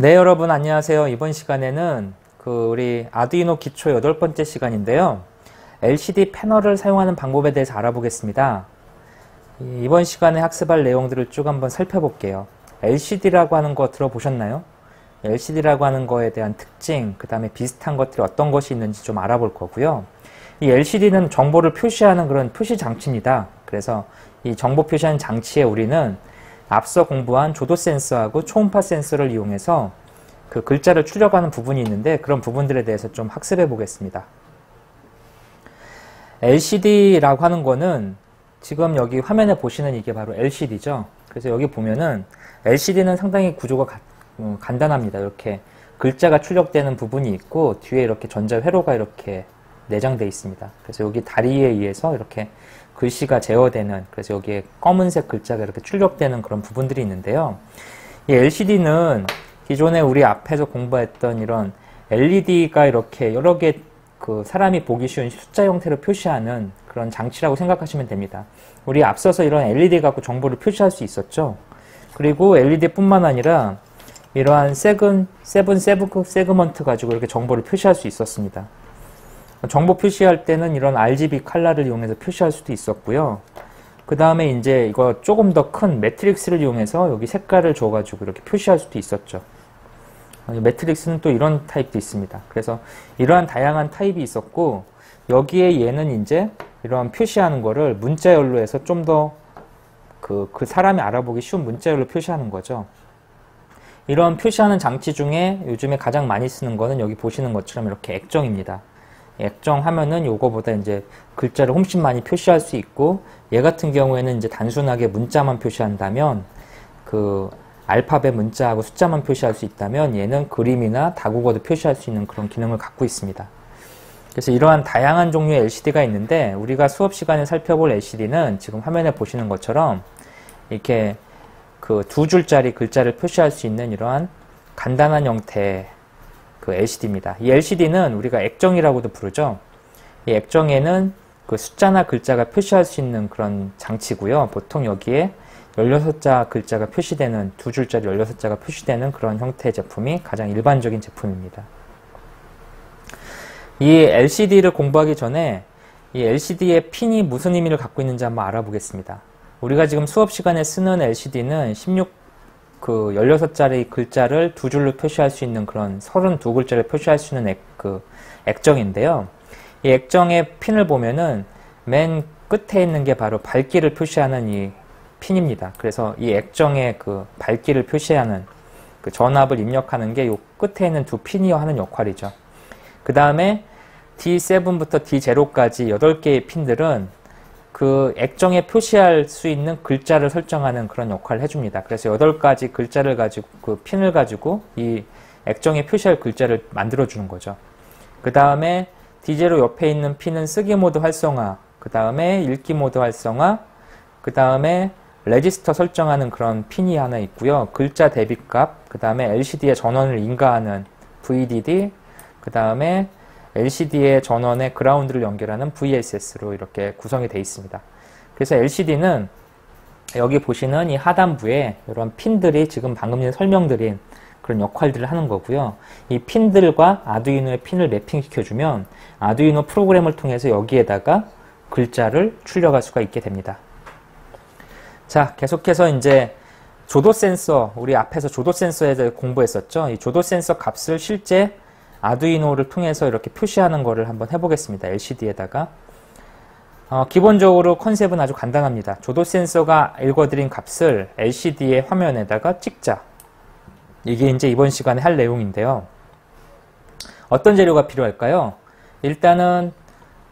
네 여러분 안녕하세요. 이번 시간에는 그 우리 아두이노 기초 여덟 번째 시간인데요. LCD 패널을 사용하는 방법에 대해서 알아보겠습니다. 이번 시간에 학습할 내용들을 쭉 한번 살펴볼게요. LCD라고 하는 거 들어보셨나요? LCD라고 하는 거에 대한 특징 그 다음에 비슷한 것들이 어떤 것이 있는지 좀 알아볼 거고요. 이 LCD는 정보를 표시하는 그런 표시 장치입니다. 그래서 이 정보 표시하는 장치에 우리는 앞서 공부한 조도 센서하고 초음파 센서를 이용해서 그 글자를 출력하는 부분이 있는데 그런 부분들에 대해서 좀 학습해 보겠습니다. LCD라고 하는 거는 지금 여기 화면에 보시는 이게 바로 LCD죠. 그래서 여기 보면은 LCD는 상당히 구조가 가, 음, 간단합니다. 이렇게 글자가 출력되는 부분이 있고 뒤에 이렇게 전자 회로가 이렇게 내장되어 있습니다. 그래서 여기 다리에 의해서 이렇게 글씨가 제어되는 그래서 여기에 검은색 글자가 이렇게 출력되는 그런 부분들이 있는데요. 이 LCD는 기존에 우리 앞에서 공부했던 이런 LED가 이렇게 여러 개 그 사람이 보기 쉬운 숫자 형태로 표시하는 그런 장치라고 생각하시면 됩니다. 우리 앞서서 이런 LED 갖고 정보를 표시할 수 있었죠. 그리고 LED뿐만 아니라 이러한 세근, 세븐, 세브, 세그먼트 가지고 이렇게 정보를 표시할 수 있었습니다. 정보 표시할 때는 이런 RGB 칼라를 이용해서 표시할 수도 있었고요. 그 다음에 이제 이거 조금 더 큰 매트릭스를 이용해서 여기 색깔을 줘가지고 이렇게 표시할 수도 있었죠. 매트릭스는 또 이런 타입도 있습니다. 그래서 이러한 다양한 타입이 있었고 여기에 얘는 이제 이러한 표시하는 거를 문자열로 해서 좀 더 그, 그 사람이 알아보기 쉬운 문자열로 표시하는 거죠. 이런 표시하는 장치 중에 요즘에 가장 많이 쓰는 거는 여기 보시는 것처럼 이렇게 액정입니다. 액정하면은 요거보다 이제 글자를 훨씬 많이 표시할 수 있고 얘 같은 경우에는 이제 단순하게 문자만 표시한다면 그 알파벳 문자하고 숫자만 표시할 수 있다면 얘는 그림이나 다국어도 표시할 수 있는 그런 기능을 갖고 있습니다. 그래서 이러한 다양한 종류의 LCD가 있는데 우리가 수업 시간에 살펴볼 LCD는 지금 화면에 보시는 것처럼 이렇게 그 두 줄짜리 글자를 표시할 수 있는 이러한 간단한 형태의 그 LCD입니다. 이 LCD는 우리가 액정이라고도 부르죠. 이 액정에는 그 숫자나 글자가 표시할 수 있는 그런 장치고요. 보통 여기에 16자 글자가 표시되는 두 줄짜리 16자가 표시되는 그런 형태의 제품이 가장 일반적인 제품입니다. 이 LCD를 공부하기 전에 이 LCD의 핀이 무슨 의미를 갖고 있는지 한번 알아보겠습니다. 우리가 지금 수업 시간에 쓰는 LCD는 16 그 16자리 글자를 두 줄로 표시할 수 있는 그런 32글자를 표시할 수 있는 액, 그 액정인데요. 이 액정의 핀을 보면은 맨 끝에 있는 게 바로 밝기를 표시하는 이 핀입니다. 그래서 이 액정의 그 밝기를 표시하는 그 전압을 입력하는 게 이 끝에 있는 두 핀이 하는 역할이죠. 그 다음에 D7부터 D0까지 8개의 핀들은 그 액정에 표시할 수 있는 글자를 설정하는 그런 역할을 해줍니다. 그래서 8가지 글자를 가지고 그 핀을 가지고 이 액정에 표시할 글자를 만들어 주는 거죠. 그 다음에 디제로 옆에 있는 핀은 쓰기 모드 활성화, 그 다음에 읽기 모드 활성화, 그 다음에 레지스터 설정하는 그런 핀이 하나 있고요. 글자 대비값, 그 다음에 LCD의 전원을 인가하는 VDD, 그 다음에 LCD의 전원에 그라운드를 연결하는 VSS로 이렇게 구성이 되어 있습니다. 그래서 LCD는 여기 보시는 이 하단부에 이런 핀들이 지금 방금 전에 설명드린 그런 역할들을 하는 거고요. 이 핀들과 아두이노의 핀을 매핑시켜주면 아두이노 프로그램을 통해서 여기에다가 글자를 출력할 수가 있게 됩니다. 자, 계속해서 이제 조도 센서, 우리 앞에서 조도 센서에 대해 공부했었죠. 이 조도 센서 값을 실제 아두이노를 통해서 이렇게 표시하는 것을 한번 해보겠습니다. LCD에다가 어, 기본적으로 컨셉은 아주 간단합니다. 조도 센서가 읽어드린 값을 LCD의 화면에다가 찍자. 이게 이제 이번 시간에 할 내용인데요. 어떤 재료가 필요할까요? 일단은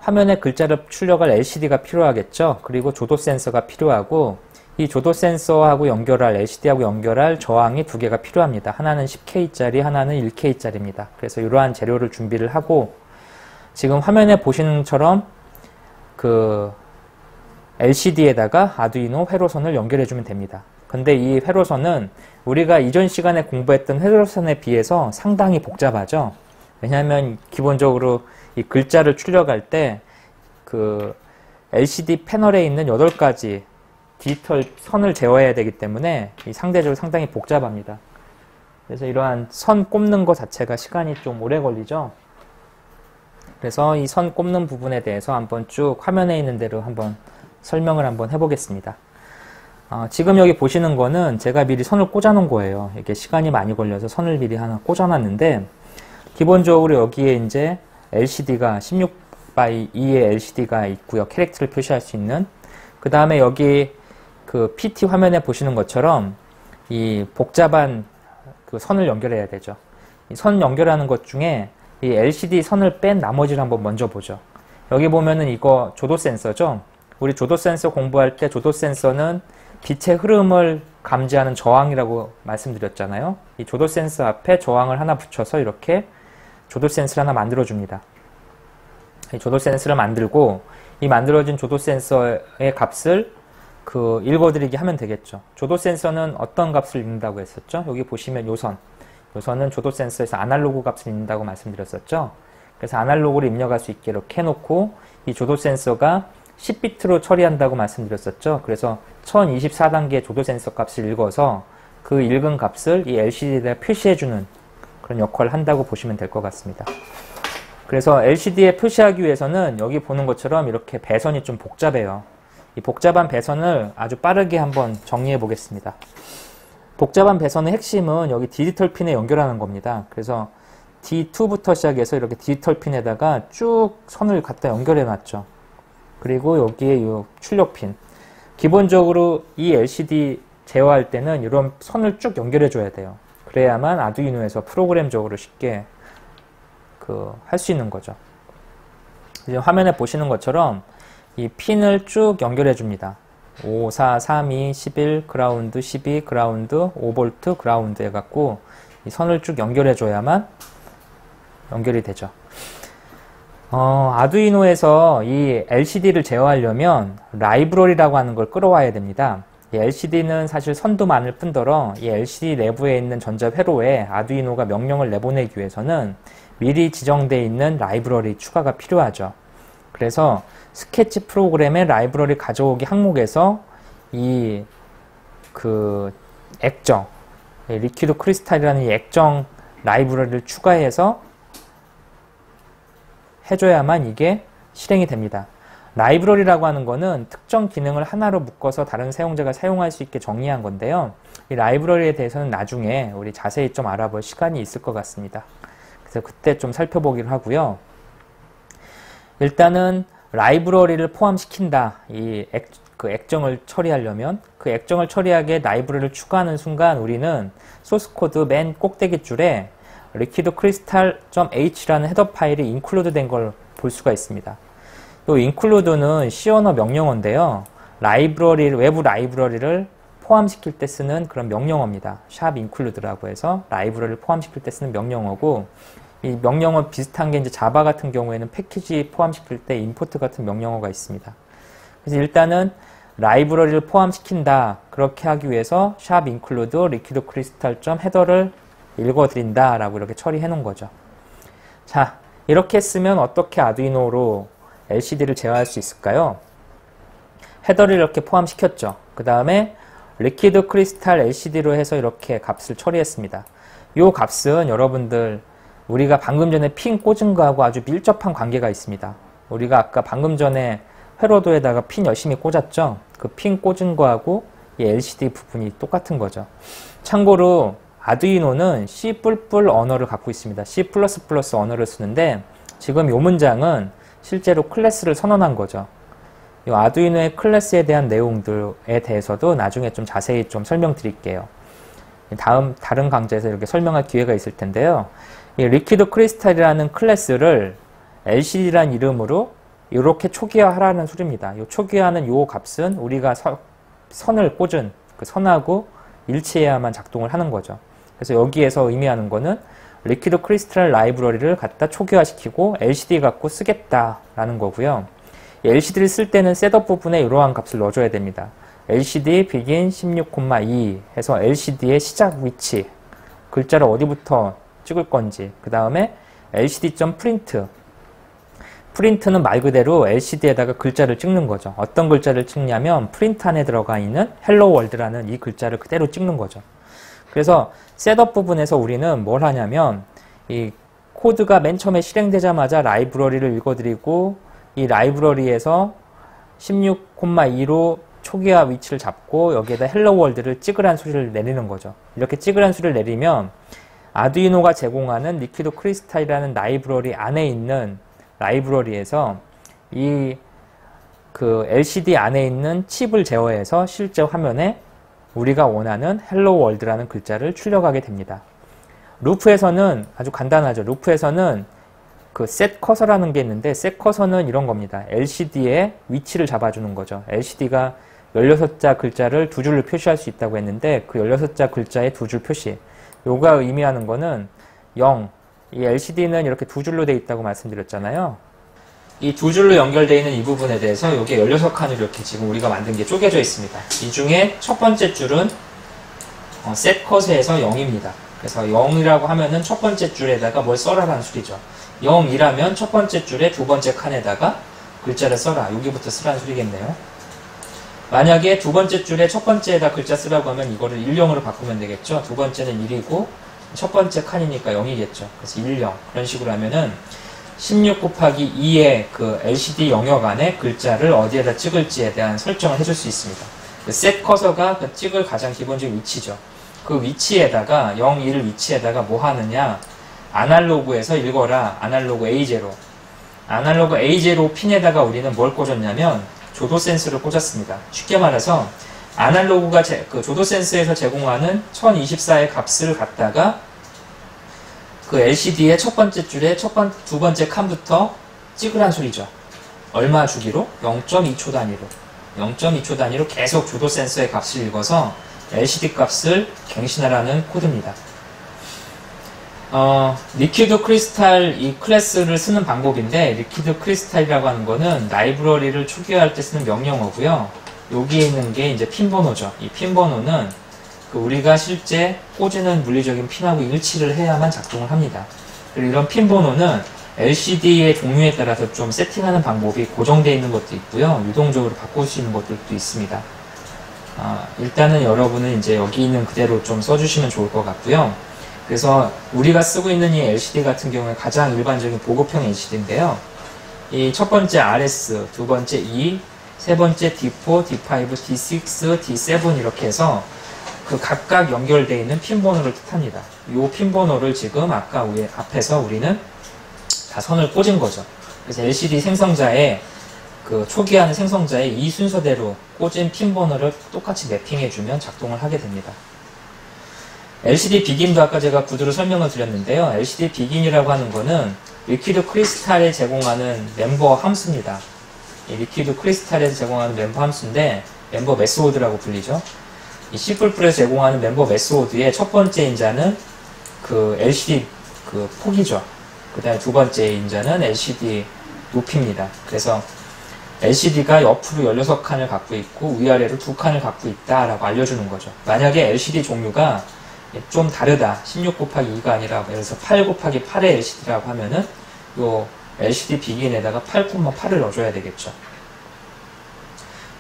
화면에 글자를 출력할 LCD가 필요하겠죠. 그리고 조도 센서가 필요하고 이 조도 센서하고 연결할 LCD하고 연결할 저항이 두 개가 필요합니다. 하나는 10K짜리, 하나는 1K짜리입니다. 그래서 이러한 재료를 준비를 하고 지금 화면에 보시는 것처럼 그 LCD에다가 아두이노 회로선을 연결해 주면 됩니다. 근데 이 회로선은 우리가 이전 시간에 공부했던 회로선에 비해서 상당히 복잡하죠. 왜냐하면 기본적으로 이 글자를 출력할 때 그 LCD 패널에 있는 8가지 디지털 선을 제어해야 되기 때문에 상대적으로 상당히 복잡합니다. 그래서 이러한 선 꼽는 것 자체가 시간이 좀 오래 걸리죠. 그래서 이 선 꼽는 부분에 대해서 한번 쭉 화면에 있는 대로 한번 설명을 한번 해보겠습니다. 어, 지금 여기 보시는 거는 제가 미리 선을 꽂아 놓은 거예요. 이게 시간이 많이 걸려서 선을 미리 하나 꽂아 놨는데 기본적으로 여기에 이제 LCD가 16 by 2의 LCD가 있고요. 캐릭터를 표시할 수 있는 그 다음에 여기 그 PT 화면에 보시는 것처럼 이 복잡한 그 선을 연결해야 되죠. 이선 연결하는 것 중에 이 LCD 선을 뺀 나머지를 한번 먼저 보죠. 여기 보면은 이거 조도 센서죠. 우리 조도 센서 공부할 때 조도 센서는 빛의 흐름을 감지하는 저항이라고 말씀드렸잖아요. 이 조도 센서 앞에 저항을 하나 붙여서 이렇게 조도 센서를 하나 만들어 줍니다. 이 조도 센서를 만들고 이 만들어진 조도 센서의 값을 그 읽어드리게 하면 되겠죠. 조도 센서는 어떤 값을 읽는다고 했었죠? 여기 보시면 요선. 요선은 조도 센서에서 아날로그 값을 읽는다고 말씀드렸었죠. 그래서 아날로그를 입력할 수 있게 이렇게 해놓고 이 조도 센서가 10비트로 처리한다고 말씀드렸었죠. 그래서 1024단계 조도 센서 값을 읽어서 그 읽은 값을 이 LCD에다 표시해주는 그런 역할을 한다고 보시면 될 것 같습니다. 그래서 LCD에 표시하기 위해서는 여기 보는 것처럼 이렇게 배선이 좀 복잡해요. 이 복잡한 배선을 아주 빠르게 한번 정리해 보겠습니다. 복잡한 배선의 핵심은 여기 디지털 핀에 연결하는 겁니다. 그래서 D2부터 시작해서 이렇게 디지털 핀에다가 쭉 선을 갖다 연결해 놨죠. 그리고 여기에 이 출력 핀. 기본적으로 이 LCD 제어할 때는 이런 선을 쭉 연결해 줘야 돼요. 그래야만 아두이노에서 프로그램적으로 쉽게 그 할 수 있는 거죠. 지금 화면에 보시는 것처럼 이 핀을 쭉 연결해 줍니다. 5, 4, 3, 2, 11, 그라운드, 12, 그라운드, 5V, 그라운드 해갖고 이 선을 쭉 연결해 줘야만 연결이 되죠. 어, 아두이노에서 이 LCD를 제어하려면 라이브러리라고 하는 걸 끌어와야 됩니다. 이 LCD는 사실 선도 많을 뿐더러 이 LCD 내부에 있는 전자 회로에 아두이노가 명령을 내보내기 위해서는 미리 지정되어 있는 라이브러리 추가가 필요하죠. 그래서 스케치 프로그램의 라이브러리 가져오기 항목에서 이 그 액정, 리퀴드 크리스탈이라는 이 액정 라이브러리를 추가해서 해줘야만 이게 실행이 됩니다. 라이브러리라고 하는 거는 특정 기능을 하나로 묶어서 다른 사용자가 사용할 수 있게 정리한 건데요. 이 라이브러리에 대해서는 나중에 우리 자세히 좀 알아볼 시간이 있을 것 같습니다. 그래서 그때 좀 살펴보기로 하고요. 일단은 라이브러리를 포함시킨다. 이 액, 그 액정을 처리하려면 그 액정을 처리하기에 라이브러리를 추가하는 순간 우리는 소스 코드 맨 꼭대기 줄에 liquid crystal.h라는 헤더 파일이 include 된걸 볼 수가 있습니다. 이 include는 C 언어 명령어인데요. 라이브러리, 외부 라이브러리를 포함시킬 때 쓰는 그런 명령어입니다. 샵 include라고 해서 라이브러리를 포함시킬 때 쓰는 명령어고 이 명령어 비슷한 게 이제 자바 같은 경우에는 패키지 포함시킬 때 import 같은 명령어가 있습니다. 그래서 일단은 라이브러리를 포함시킨다. 그렇게 하기 위해서 샵 include liquid crystal 헤더를 읽어드린다 라고 이렇게 처리해 놓은 거죠. 자, 이렇게 쓰면 어떻게 아두이노로 LCD를 제어할 수 있을까요? 헤더를 이렇게 포함시켰죠. 그 다음에 리퀴드 크리스탈 LCD로 해서 이렇게 값을 처리했습니다. 이 값은 여러분들 우리가 방금 전에 핀 꽂은 거하고 아주 밀접한 관계가 있습니다. 우리가 아까 방금 전에 회로도에다가 핀 열심히 꽂았죠. 그 핀 꽂은 거하고 이 LCD 부분이 똑같은 거죠. 참고로 아두이노는 C++ 언어를 갖고 있습니다. C++ 언어를 쓰는데 지금 이 문장은 실제로 클래스를 선언한 거죠. 이 아두이노의 클래스에 대한 내용들에 대해서도 나중에 좀 자세히 좀 설명드릴게요. 다음 다른 강좌에서 이렇게 설명할 기회가 있을 텐데요. 이 리퀴드 크리스탈이라는 클래스를 LCD라는 이름으로 이렇게 초기화하라는 소리입니다. 이 초기화하는 이 값은 우리가 서, 선을 꽂은 그 선하고 일치해야만 작동을 하는 거죠. 그래서 여기에서 의미하는 거는 리퀴드 크리스탈 라이브러리를 갖다 초기화시키고 LCD 갖고 쓰겠다라는 거고요. LCD를 쓸 때는 셋업 부분에 이러한 값을 넣어줘야 됩니다. LCD begin 16,2 해서 LCD의 시작 위치 글자를 어디부터 찍을 건지 그 다음에 LCD.print 프린트는 말 그대로 LCD에다가 글자를 찍는 거죠. 어떤 글자를 찍냐면 프린트 안에 들어가 있는 헬로 월드라는 이 글자를 그대로 찍는 거죠. 그래서 셋업 부분에서 우리는 뭘 하냐면 이 코드가 맨 처음에 실행되자마자 라이브러리를 읽어드리고 이 라이브러리에서 16,2로 초기화 위치를 잡고 여기에다 헬로 월드를 찍으란 소리를 내리는 거죠. 이렇게 찍으란 소리를 내리면 아두이노가 제공하는 리퀴드 크리스탈이라는 라이브러리 안에 있는 라이브러리에서 이 그 LCD 안에 있는 칩을 제어해서 실제 화면에 우리가 원하는 헬로 월드라는 글자를 출력하게 됩니다. 루프에서는 아주 간단하죠. 루프에서는 그셋 커서라는 게 있는데 셋 커서는 이런 겁니다. LCD의 위치를 잡아주는 거죠. LCD가 16자 글자를 두 줄로 표시할 수 있다고 했는데 그 16자 글자의 두 줄 표시 요가 의미하는 거는 0. 이 LCD는 이렇게 두 줄로 돼 있다고 말씀드렸잖아요. 이 두 줄로 연결되어 있는 이 부분에 대해서 이게 16칸으로 이렇게 지금 우리가 만든 게 쪼개져 있습니다. 이 중에 첫 번째 줄은 어, 셋 컷에서 0입니다. 그래서 0이라고 하면은 첫 번째 줄에다가 뭘 써라라는 소리죠. 0이라면 첫 번째 줄에 두 번째 칸에다가 글자를 써라. 여기부터 쓰라는 소리겠네요. 만약에 두 번째 줄에 첫 번째에다 글자 쓰라고 하면 이거를 10으로 바꾸면 되겠죠. 두 번째는 1이고 첫 번째 칸이니까 0이겠죠. 그래서 10 그런 식으로 하면은 16 곱하기 2의 그 LCD 영역 안에 글자를 어디에다 찍을지에 대한 설정을 해줄 수 있습니다. 그셋 커서가 그 찍을 가장 기본적인 위치죠. 그 위치에다가 0, 1 위치에다가 뭐 하느냐 아날로그에서 읽어라 아날로그 A0 아날로그 A0 핀에다가 우리는 뭘 꽂았냐면 조도 센스를 꽂았습니다. 쉽게 말해서 아날로그가 제, 그 조도 센스에서 제공하는 1024의 값을 갖다가 그 LCD의 첫 번째 줄에 첫 번, 두 번째 칸부터 찍으란 소리죠. 얼마 주기로? 0.2초 단위로. 0.2초 단위로 계속 조도 센서의 값을 읽어서 LCD 값을 갱신하라는 코드입니다. 어, 리퀴드 크리스탈 이 클래스를 쓰는 방법인데 리퀴드 크리스탈이라고 하는 거는 라이브러리를 초기화할 때 쓰는 명령어고요. 여기에 있는 게 이제 핀 번호죠. 이 핀 번호는 그 우리가 실제 꽂는 물리적인 핀하고 일치를 해야만 작동을 합니다. 그리고 이런 핀 번호는 LCD의 종류에 따라서 좀 세팅하는 방법이 고정되어 있는 것도 있고요. 유동적으로 바꿀 수 있는 것들도 있습니다. 아, 일단은 여러분은 이제 여기 있는 그대로 좀 써주시면 좋을 것 같고요. 그래서 우리가 쓰고 있는 이 LCD 같은 경우에 가장 일반적인 보급형 LCD인데요. 이 첫 번째 RS, 두 번째 E, 세 번째 D4, D5, D6, D7 이렇게 해서 그 각각 연결되어 있는 핀 번호를 뜻합니다. 이 핀 번호를 지금 아까 위에 앞에서 우리는 다 선을 꽂은 거죠. 그래서 LCD 생성자에 그 초기화하는 생성자에 이 순서대로 꽂은 핀 번호를 똑같이 매핑해주면 작동을 하게 됩니다. LCD 비긴도 아까 제가 구두로 설명을 드렸는데요. LCD 비긴이라고 하는 거는 리퀴드 크리스탈에 제공하는 멤버 함수입니다. 이 리퀴드 크리스탈에서 제공하는 멤버 함수인데 멤버 메스워드라고 불리죠. 이 C++에서 제공하는 멤버 메스워드의 첫 번째 인자는 그 LCD 그 폭이죠. 그 다음에 두 번째 인자는 LCD 높이입니다. 그래서 LCD가 옆으로 16칸을 갖고 있고 위아래로 두 칸을 갖고 있다라고 알려주는 거죠. 만약에 LCD 종류가 좀 다르다. 16 곱하기 2가 아니라 예를 들어서 8 곱하기 8의 LCD라고 하면은 요 LCD 비긴에다가 8,8을 넣어줘야 되겠죠.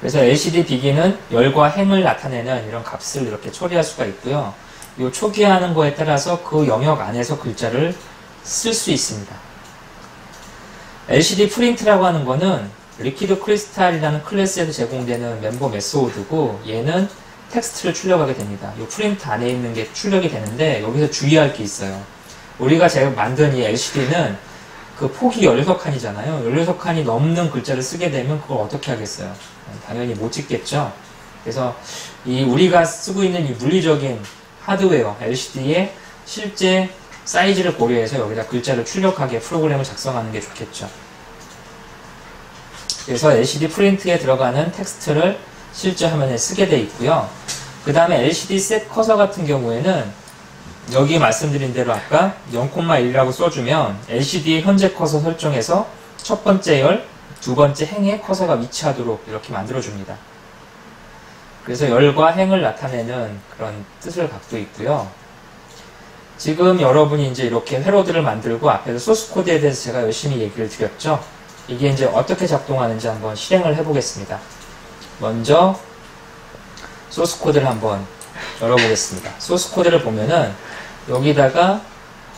그래서 LCD 비기는 열과 행을 나타내는 이런 값을 이렇게 처리할 수가 있고요. 이 초기화하는 거에 따라서 그 영역 안에서 글자를 쓸 수 있습니다. LCD 프린트라고 하는 거는 리퀴드 크리스탈이라는 클래스에서 제공되는 멤버 메소드고 얘는 텍스트를 출력하게 됩니다. 이 프린트 안에 있는 게 출력이 되는데 여기서 주의할 게 있어요. 우리가 제가 만든 이 LCD는 그 폭이 16칸이잖아요. 16칸이 넘는 글자를 쓰게 되면 그걸 어떻게 하겠어요? 당연히 못 찍겠죠. 그래서 이 우리가 쓰고 있는 이 물리적인 하드웨어 LCD의 실제 사이즈를 고려해서 여기다 글자를 출력하게 프로그램을 작성하는 게 좋겠죠. 그래서 LCD 프린트에 들어가는 텍스트를 실제 화면에 쓰게 돼 있고요. 그 다음에 LCD 셋 커서 같은 경우에는 여기 말씀드린 대로 아까 0,1이라고 써주면 LCD의 현재 커서 설정해서 첫 번째 열, 두 번째 행에 커서가 위치하도록 이렇게 만들어줍니다. 그래서 열과 행을 나타내는 그런 뜻을 갖고 있고요. 지금 여러분이 이제 이렇게 회로들을 만들고 앞에서 소스 코드에 대해서 제가 열심히 얘기를 드렸죠. 이게 이제 어떻게 작동하는지 한번 실행을 해보겠습니다. 먼저 소스 코드를 한번 열어보겠습니다. 소스 코드를 보면은 여기다가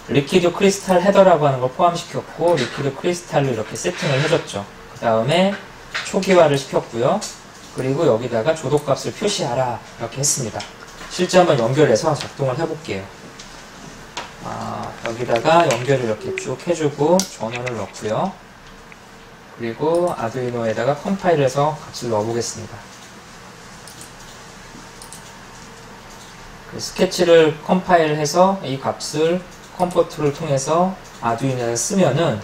리퀴드 크리스탈 헤더라고 하는 걸 포함시켰고 리퀴드 크리스탈로 이렇게 세팅을 해줬죠. 그 다음에 초기화를 시켰고요. 그리고 여기다가 조독값을 표시하라 이렇게 했습니다. 실제 한번 연결해서 작동을 해볼게요. 아, 여기다가 연결을 이렇게 쭉 해주고 전원을 넣고요. 그리고 아두이노에다가 컴파일해서 값을 넣어보겠습니다. 그 스케치를 컴파일해서 이 값을 컴포트를 통해서 아두이노에 쓰면은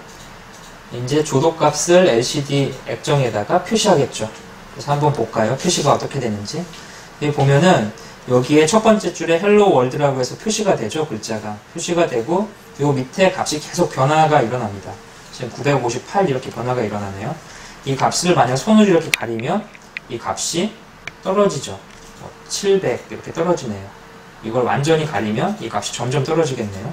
이제 조독값을 LCD 액정에다가 표시하겠죠. 그래서 한번 볼까요? 표시가 어떻게 되는지. 여기 보면은 여기에 첫 번째 줄에 헬로 월드라고 해서 표시가 되죠. 글자가. 표시가 되고 요 밑에 값이 계속 변화가 일어납니다. 지금 958 이렇게 변화가 일어나네요. 이 값을 만약 손으로 이렇게 가리면 이 값이 떨어지죠. 700뭐 이렇게 떨어지네요. 이걸 완전히 가리면 이 값이 점점 떨어지겠네요.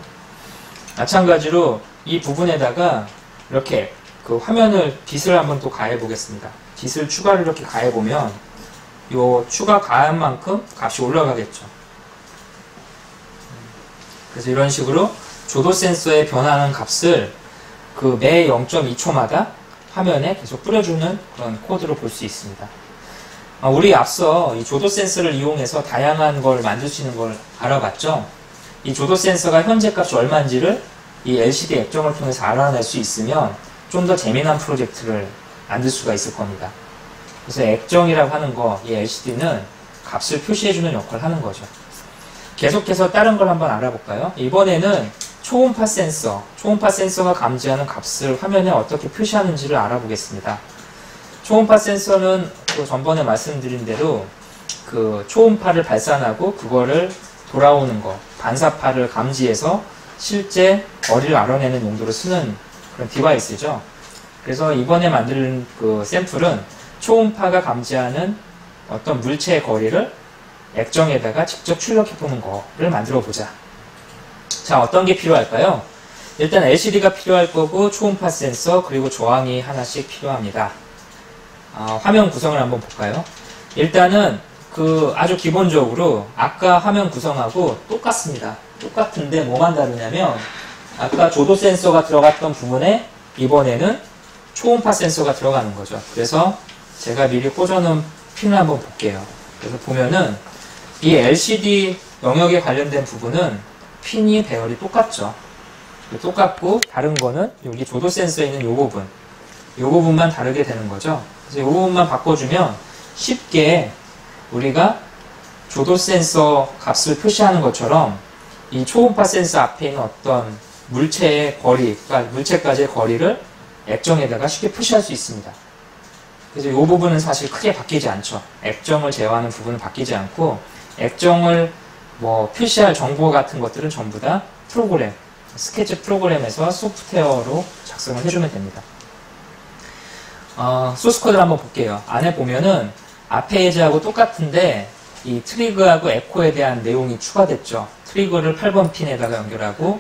마찬가지로 이 부분에다가 이렇게 그 화면을 빛을 한번 또 가해 보겠습니다. 빛을 추가를 이렇게 가해 보면 요 추가 가한 만큼 값이 올라가겠죠. 그래서 이런 식으로 조도 센서에 변하는 값을 그 매 0.2초마다 화면에 계속 뿌려주는 그런 코드로 볼 수 있습니다. 아, 우리 앞서 이 조도 센서를 이용해서 다양한 걸 만들 수 있는 걸 알아봤죠. 이 조도 센서가 현재 값이 얼마인지를 이 LCD 액정을 통해서 알아낼 수 있으면 좀 더 재미난 프로젝트를 만들 수가 있을 겁니다. 그래서 액정이라고 하는 거, 이 LCD는 값을 표시해주는 역할을 하는 거죠. 계속해서 다른 걸 한번 알아볼까요? 이번에는 초음파 센서, 초음파 센서가 감지하는 값을 화면에 어떻게 표시하는지를 알아보겠습니다. 초음파 센서는 또 전번에 말씀드린 대로 그 초음파를 발산하고 그거를 돌아오는 거, 반사파를 감지해서 실제 거리를 알아내는 용도로 쓰는 그런 디바이스죠. 그래서 이번에 만든 그 샘플은 초음파가 감지하는 어떤 물체의 거리를 액정에다가 직접 출력해 보는 거를 만들어 보자. 자, 어떤 게 필요할까요? 일단 LCD가 필요할 거고 초음파 센서 그리고 저항이 하나씩 필요합니다. 아, 화면 구성을 한번 볼까요? 일단은 그 아주 기본적으로 아까 화면 구성하고 똑같습니다. 똑같은데 뭐만 다르냐면 아까 조도 센서가 들어갔던 부분에 이번에는 초음파 센서가 들어가는 거죠. 그래서 제가 미리 꽂아놓은 핀을 한번 볼게요. 그래서 보면은 이 LCD 영역에 관련된 부분은 핀이 배열이 똑같죠. 똑같고 다른 거는 여기 조도 센서에 있는 이 부분 이 부분만 다르게 되는 거죠. 그래서 이 부분만 바꿔주면 쉽게 우리가 조도 센서 값을 표시하는 것처럼 이 초음파 센서 앞에 있는 어떤 물체의 거리, 그러니까 물체까지의 거리를 액정에다가 쉽게 표시할 수 있습니다. 그래서 이 부분은 사실 크게 바뀌지 않죠. 액정을 제어하는 부분은 바뀌지 않고 액정을 뭐 표시할 정보 같은 것들은 전부 다 프로그램, 스케치 프로그램에서 소프트웨어로 작성을 해주면 됩니다. 어, 소스 코드를 한번 볼게요. 안에 보면은 앞에 예제하고 똑같은데 이 트리그하고 에코에 대한 내용이 추가됐죠. 트리거를 8번 핀에다가 연결하고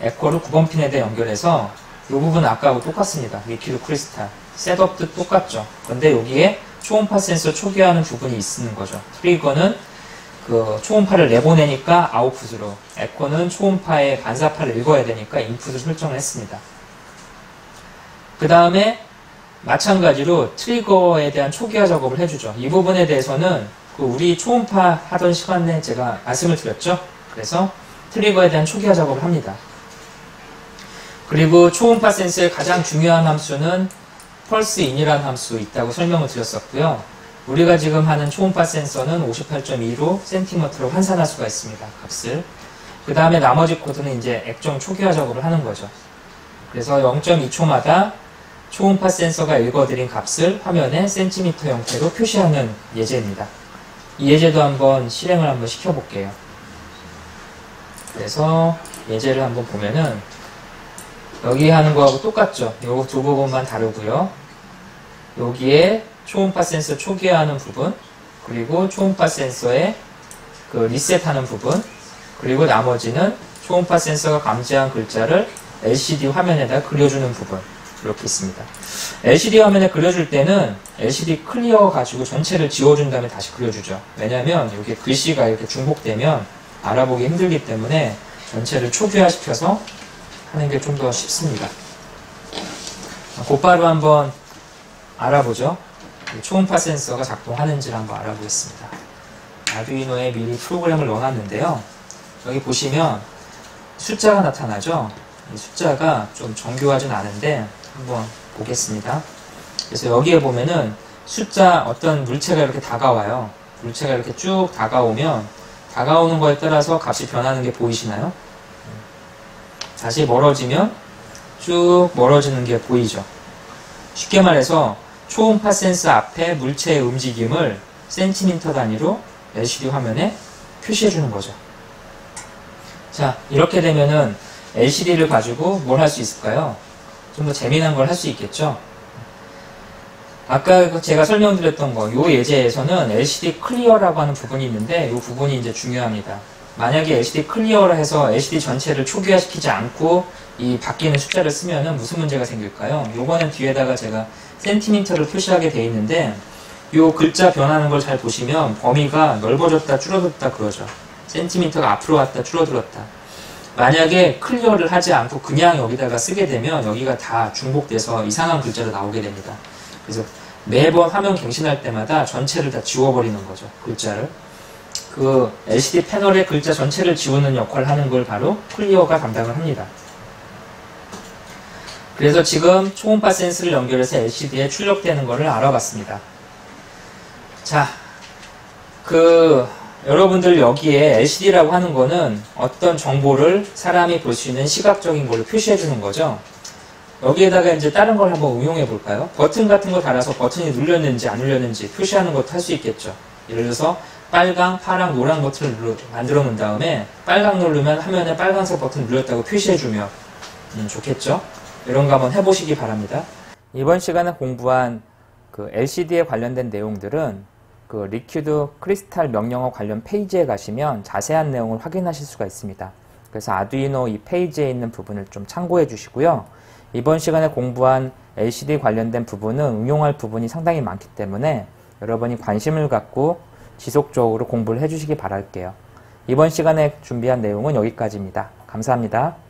에코를 9번 핀에다 연결해서 이 부분 아까하고 똑같습니다. 리퀴드 크리스탈. 셋업도 똑같죠. 그런데 여기에 초음파 센서 초기화하는 부분이 있는 거죠. 트리거는 그 초음파를 내보내니까 아웃풋으로 에코는 초음파의 반사파를 읽어야 되니까 인풋을 설정을 했습니다. 그 다음에 마찬가지로 트리거에 대한 초기화 작업을 해주죠. 이 부분에 대해서는 그 우리 초음파 하던 시간에 제가 말씀을 드렸죠. 그래서 트리거에 대한 초기화 작업을 합니다. 그리고 초음파 센서의 가장 중요한 함수는 펄스인이라는 함수 있다고 설명을 드렸었고요. 우리가 지금 하는 초음파 센서는 58.2로 센티미터로 환산할 수가 있습니다. 값을. 그 다음에 나머지 코드는 이제 액정 초기화 작업을 하는 거죠. 그래서 0.2초마다 초음파 센서가 읽어드린 값을 화면에 센티미터 형태로 표시하는 예제입니다. 이 예제도 한번 실행을 한번 시켜볼게요. 그래서 예제를 한번 보면은 여기 하는 거하고 똑같죠. 요 두 부분만 다르고요. 여기에 초음파 센서 초기화하는 부분, 그리고 초음파 센서의 그 리셋하는 부분, 그리고 나머지는 초음파 센서가 감지한 글자를 LCD 화면에다 그려주는 부분. 그렇게 있습니다. LCD 화면에 그려줄 때는 LCD 클리어 가지고 전체를 지워준 다음에 다시 그려주죠. 왜냐하면 이게 글씨가 이렇게 중복되면 알아보기 힘들기 때문에 전체를 초기화시켜서 하는 게 좀 더 쉽습니다. 곧바로 한번 알아보죠. 초음파 센서가 작동하는지를 한번 알아보겠습니다. 아두이노에 미리 프로그램을 넣어놨는데요. 여기 보시면 숫자가 나타나죠. 이 숫자가 좀 정교하진 않은데 한번 보겠습니다. 그래서 여기에 보면은 숫자 어떤 물체가 이렇게 다가와요. 물체가 이렇게 쭉 다가오면 다가오는 거에 따라서 값이 변하는 게 보이시나요? 다시 멀어지면 쭉 멀어지는 게 보이죠. 쉽게 말해서 초음파 센서 앞에 물체의 움직임을 센티미터 단위로 LCD 화면에 표시해 주는 거죠. 자, 이렇게 되면은 LCD를 가지고 뭘 할 수 있을까요? 좀 더 재미난 걸 할 수 있겠죠? 아까 제가 설명드렸던 거, 요 예제에서는 LCD 클리어라고 하는 부분이 있는데, 요 부분이 이제 중요합니다. 만약에 LCD 클리어를 해서 LCD 전체를 초기화시키지 않고 이 바뀌는 숫자를 쓰면은 무슨 문제가 생길까요? 요거는 뒤에다가 제가 센티미터를 표시하게 돼 있는데, 요 글자 변하는 걸 잘 보시면 범위가 넓어졌다 줄어들었다 그러죠. 센티미터가 앞으로 갔다 줄어들었다. 만약에 클리어를 하지 않고 그냥 여기다가 쓰게 되면 여기가 다 중복돼서 이상한 글자로 나오게 됩니다. 그래서 매번 화면 갱신할 때마다 전체를 다 지워버리는 거죠. 글자를. 그 LCD 패널의 글자 전체를 지우는 역할을 하는 걸 바로 클리어가 담당을 합니다. 그래서 지금 초음파 센스를 연결해서 LCD에 출력되는 것을 알아봤습니다. 자, 그 여러분들 여기에 LCD라고 하는 거는 어떤 정보를 사람이 볼 수 있는 시각적인 걸로 표시해 주는 거죠. 여기에다가 이제 다른 걸 한번 응용해 볼까요? 버튼 같은 거 달아서 버튼이 눌렸는지 안 눌렸는지 표시하는 것도 할 수 있겠죠. 예를 들어서 빨강, 파랑, 노란 버튼을 눌러, 만들어 놓은 다음에 빨강 누르면 화면에 빨간색 버튼 눌렸다고 표시해 주면 음, 좋겠죠? 이런 거 한번 해보시기 바랍니다. 이번 시간에 공부한 그 LCD에 관련된 내용들은 그 리퀴드 크리스탈 명령어 관련 페이지에 가시면 자세한 내용을 확인하실 수가 있습니다. 그래서 아두이노 이 페이지에 있는 부분을 좀 참고해 주시고요. 이번 시간에 공부한 LCD 관련된 부분은 응용할 부분이 상당히 많기 때문에 여러분이 관심을 갖고 지속적으로 공부를 해 주시기 바랄게요. 이번 시간에 준비한 내용은 여기까지입니다. 감사합니다.